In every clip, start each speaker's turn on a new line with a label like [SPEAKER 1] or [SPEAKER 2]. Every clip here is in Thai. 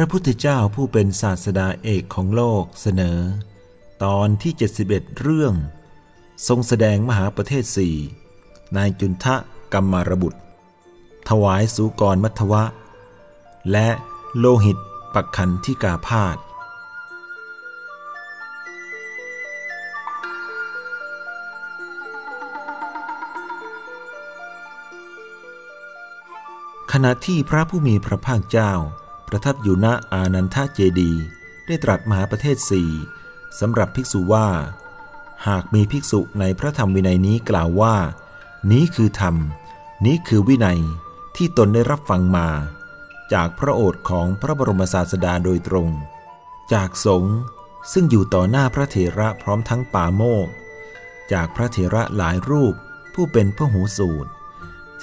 [SPEAKER 1] พระพุทธเจ้าผู้เป็นศาสดาเอกของโลกเสนอ ตอนที่ 71 เรื่อง ทรงแสดงมหาประเทศสี่นายจุนทะกัมมารบุตร ถวายสุกรมัทวะ และโลหิตปักขันที่กาพาดขณะที่พระผู้มีพระภาคเจ้า ประทับอยู่ณอานันทเจดีได้ตรัสมหาประเทศสี่สำหรับภิกษุว่า หากมีภิกษุในพระธรรมวินัยนี้กล่าวว่า นี้คือธรรม นี้คือวินัยที่ตนได้รับฟังมา จากพระโอษฐ์ของพระบรมศาสดาโดยตรง จากสงฆ์ซึ่งอยู่ต่อหน้าพระเถระพร้อมทั้งป่าโมก จากพระเถระหลายรูปผู้เป็นพระหูสูตร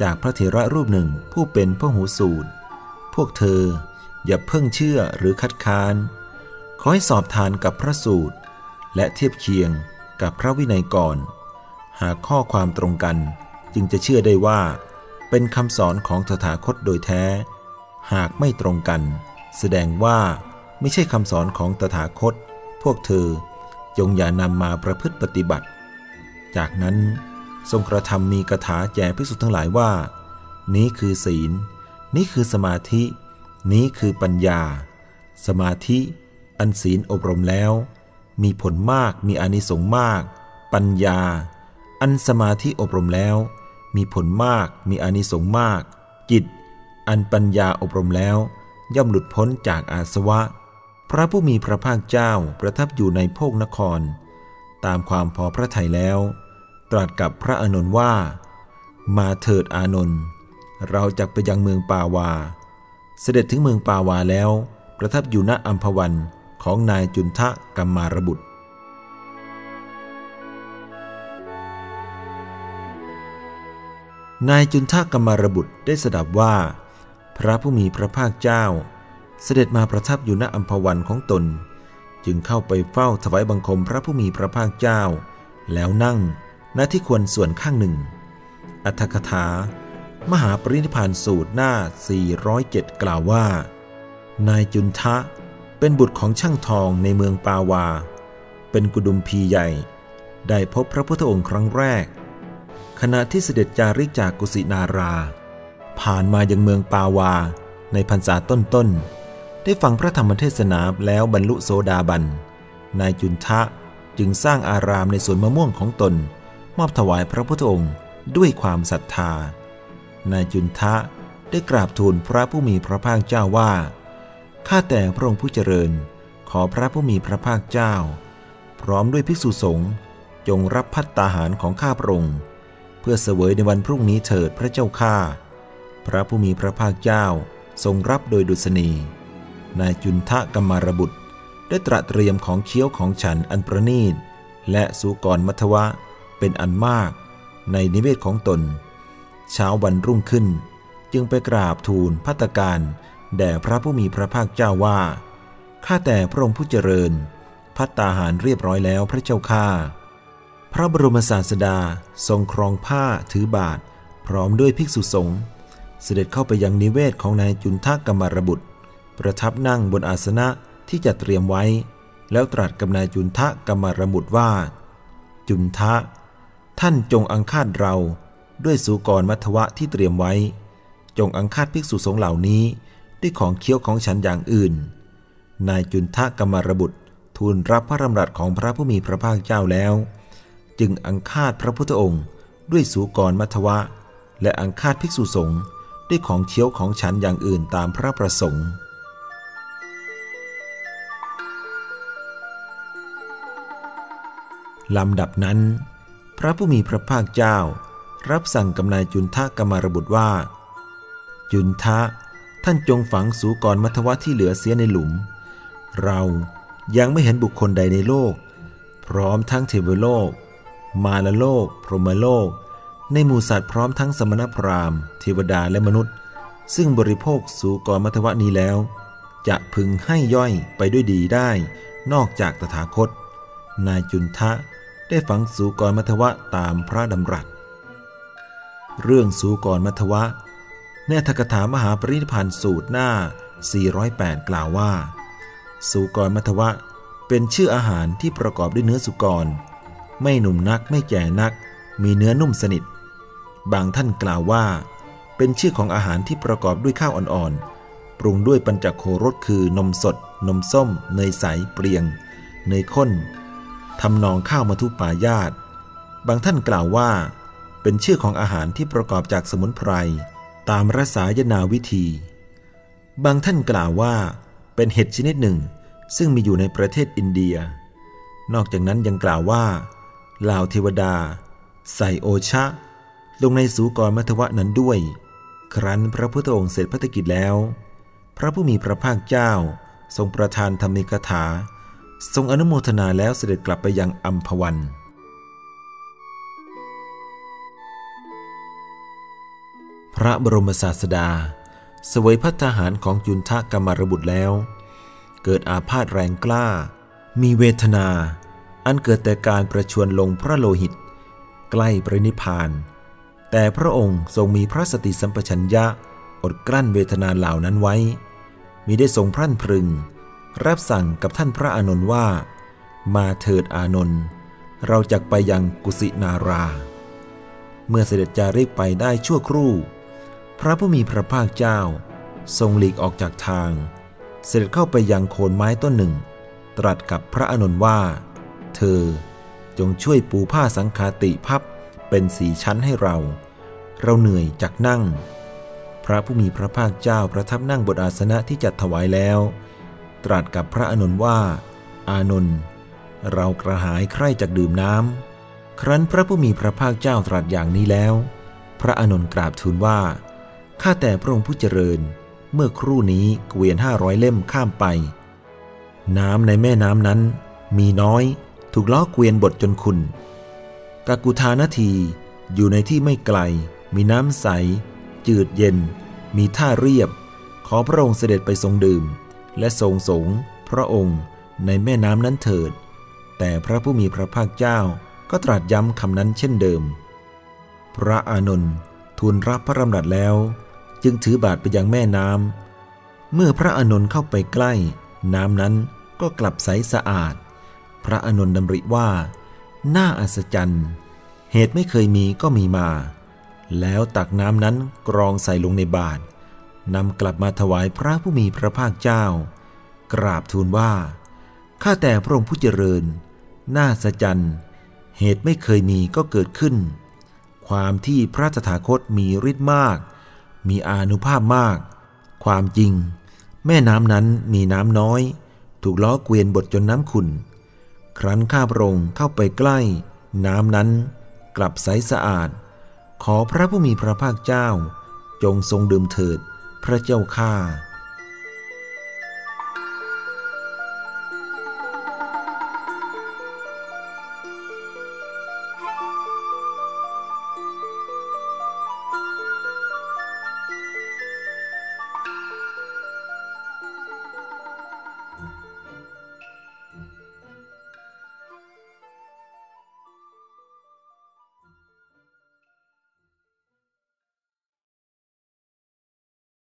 [SPEAKER 1] จากพระเถระรูปหนึ่งผู้เป็นพระหูสูตร พวกเธอ อย่าเพิ่งเชื่อหรือคัดค้าน ขอให้สอบทานกับพระสูตร และเทียบเคียงกับพระวินัยก่อน หากข้อความตรงกันจึงจะเชื่อได้ว่า เป็นคำสอนของตถาคตโดยแท้ หากไม่ตรงกัน แสดงว่าไม่ใช่คำสอนของตถาคต พวกเธอจงอย่านำมาประพฤติปฏิบัติ จากนั้นทรงกระทำมีกถาแจกพิสุทั้งหลายว่า นี้คือศีล นี้คือสมาธิ นี้คือปัญญา สมาธิอันศีลอบรมแล้ว มีผลมากมีอนิสงส์มาก ปัญญา อันสมาธิอบรมแล้ว มีผลมากมีอนิสงส์มาก จิต อันปัญญาอบรมแล้ว ย่อมหลุดพ้นจากอาสวะ พระผู้มีพระภาคเจ้าประทับอยู่ในโพกนคร ตามความพอพระทัยแล้ว ตรัสกับพระอานนท์ว่า มาเถิดอานนท์เราจะไปยังเมืองปาวา เสด็จถึงเมืองปาวาแล้ว ประทับอยู่ณอัมพวันของนายจุนทะกัมมารบุตร นายจุนทะกัมมารบุตรได้สดับว่า พระผู้มีพระภาคเจ้า เสด็จมาประทับอยู่ณอัมพวันของตน จึงเข้าไปเฝ้าถวายบังคมพระผู้มีพระภาคเจ้า แล้วนั่งณที่ควรส่วนข้างหนึ่ง อัตถกถา มหาปรินิพานสูตรหน้า 407 กล่าวว่า นายจุนทะเป็นบุตรของช่างทองในเมืองปาวา เป็นกุดุมพีใหญ่ ได้พบพระพุทธองค์ครั้งแรก ขณะที่เสด็จจาริกจากกุสินารา ผ่านมายังเมืองปาวาในพรรษาต้นๆ ได้ฟังพระธรรมเทศนาแล้วบรรลุโสดาบัน นายจุนทะจึงสร้างอารามในสวนมะม่วงของตน มอบถวายพระพุทธองค์ด้วยความศรัทธา นายจุนทะได้กราบทูลพระผู้มีพระภาคเจ้าว่า ข้าแต่พระองค์ผู้เจริญ ขอพระผู้มีพระภาคเจ้า พร้อมด้วยภิกษุสงฆ์จงรับพัตตาหารของข้าพระองค์ เพื่อเสวยในวันพรุ่งนี้เถิดพระเจ้าข้า พระผู้มีพระภาคเจ้าทรงรับโดยดุษณี นายจุนทะกัมมารบุตร ได้ตระเตรียมของเคี้ยวของฉันอันประณีต และสุกรมัทวะเป็นอันมาก ในนิเวศของตน เช้าวันรุ่งขึ้น จึงไปกราบทูลพัตการแด่พระผู้มีพระภาคเจ้าว่า ข้าแต่พระองค์ผู้เจริญ พัตตาหารเรียบร้อยแล้วพระเจ้าข้า พระบรมศาสดาทรงครองผ้าถือบาท พร้อมด้วยภิกษุสงฆ์เสด็จเข้าไปยังนิเวศของนายจุนทกกรรมรบุตร ประทับนั่งบนอาสนะที่จะเตรียมไว้ แล้วตรัสกับนายจุนทะกรรมรบุตรว่า จุนทะ ท่านจงอังคาดเรา ด้วยสุกรมัทวะที่เตรียมไว้ จงอังคาดภิกษุสงฆ์เหล่านี้ ด้วยของเคี้ยวของฉันอย่างอื่น นายจุนทะกรรมรบุตรทูลรับพระรำรัสของพระผู้มีพระภาคเจ้าแล้ว จึงอังคาดพระพุทธองค์ ด้วยสุกรมัทวะ และอังคาดภิกษุสงฆ์ด้วยของเคี้ยวของฉันอย่างอื่นตามพระประสงค์ลำดับนั้น พระผู้มีพระภาคเจ้า รับสั่งกับนายจุนทะกมารบุตรว่า จุนทะ ท่านจงฝังสูกรมัทวะที่เหลือเสียในหลุม เรายังไม่เห็นบุคคลใดในโลก พร้อมทั้งเทวโลก มาลโลก พรหมโลก ในหมู่สัตว์พร้อมทั้งสมณพราหมณ์เทวดาและมนุษย์ ซึ่งบริโภคสูกรมัทวะนี้แล้ว จะพึงให้ย่อยไปด้วยดีได้ นอกจากตถาคต นายจุนทะได้ฝังสูกรมัทวะตามพระดำรัส เรื่องสูกรมัทวะ ในธกถามหาปรินิพานสูตรหน้า 408 กล่าวว่าสุกรมัทวะ เป็นชื่ออาหารที่ประกอบด้วยเนื้อสุกร ไม่หนุ่มนักไม่แก่นัก มีเนื้อนุ่มสนิท บางท่านกล่าวว่า เป็นชื่อของอาหารที่ประกอบด้วยข้าวอ่อนๆ ปรุงด้วยปัญจโครสคือนมสด นมส้ม เนยใสเปรียง เนยข้นทำนองข้าวมาทุปายาตบางท่านกล่าวว่า เป็นชื่อของอาหารที่ประกอบจากสมุนไพร ตามรสายนาวิธี บางท่านกล่าวว่าเป็นเห็ดชนิดหนึ่ง ซึ่งมีอยู่ในประเทศอินเดีย นอกจากนั้นยังกล่าวว่าลาวเทวดา ใส่โอชะ ลงในสูกรมัทวะนั้นด้วย ครั้นพระพุทธองค์เสร็จพัฒกิจแล้ว พระผู้มีพระภาคเจ้า ทรงประทานธรรมิกถา ทรงอนุโมทนาแล้วเสด็จกลับไปยังอัมพวัน พระบรมศาสดา สวยพัฒหารของจุนทะกรรมรบุตรแล้ว เกิดอาพาธแรงกล้า มีเวทนา อันเกิดแต่การประชวนลงพระโลหิต ใกล้ปรินิพาน แต่พระองค์ทรงมีพระสติสัมปชัญญะอดกลั้นเวทนาเหล่านั้นไว้มีได้ทรงพรั่นพรึง รับสั่งกับท่านพระอานนท์ว่า มาเถิดอานนท์เราจะไปยังกุสินารา เมื่อเสด็จจาริกไปได้ชั่วครู่ พระผู้มีพระภาคเจ้า ทรงหลีกออกจากทาง เสด็จเข้าไปยังโคนไม้ต้นหนึ่ง ตรัสกับพระอานนว่า เธอจงช่วยปูผ้าสังคาติพับเป็นสีชั้นให้เรา เราเหนื่อยจากนั่ง พระผู้มีพระภาคเจ้าประทับนั่งบนอาสนะที่จัดถวายแล้ว ตรัสกับพระอานนว่า อานนท์เรากระหายใคร่จากดื่มน้ำครั้นพระผู้มีพระภาคเจ้าตรัสอย่างนี้แล้ว พระอานนกราบทูลว่า ข้าแต่พระองค์ผู้เจริญ เมื่อครู่นี้เกวียนห้าร้อยเล่มข้ามไป น้ำในแม่น้ำนั้น มีน้อย ถูกล้อเกวียนบดจนขุนกากุธานาทีอยู่ในที่ไม่ไกล มีน้ำใส จืดเย็น มีท่าเรียบ ขอพระองค์เสด็จไปทรงดื่ม และทรงสงฆ์พระองค์ในแม่น้ำนั้นเถิด แต่พระผู้มีพระภาคเจ้าก็ตรัสย้ำคำนั้นเช่นเดิม พระอานนท์ทูลรับพระดำรัสแล้ว จึงถือบาทไปยังแม่น้ำเมื่อพระอานนท์เข้าไปใกล้ น้ำนั้นก็กลับใสสะอาด พระอานนท์ดำริว่า น่าอัศจรรย์ เหตุไม่เคยมีก็มีมา แล้วตักน้ำนั้นกรองใส่ลงในบาตรนำกลับมาถวายพระผู้มีพระภาคเจ้า กราบทูลว่า ข้าแต่พระองค์ผู้เจริญ น่าอัศจรรย์เหตุไม่เคยมีก็เกิดขึ้น ความที่พระตถาคตมีฤทธิ์มาก มีอานุภาพมาก ความจริง แม่น้ำนั้นมีน้ำน้อย ถูกล้อเกวียนบดจนน้ำขุ่น ครั้นข้าพระองค์เข้าไปใกล้ น้ำนั้นกลับใสสะอาด ขอพระผู้มีพระภาคเจ้า จงทรงดื่มเถิด พระเจ้าข้า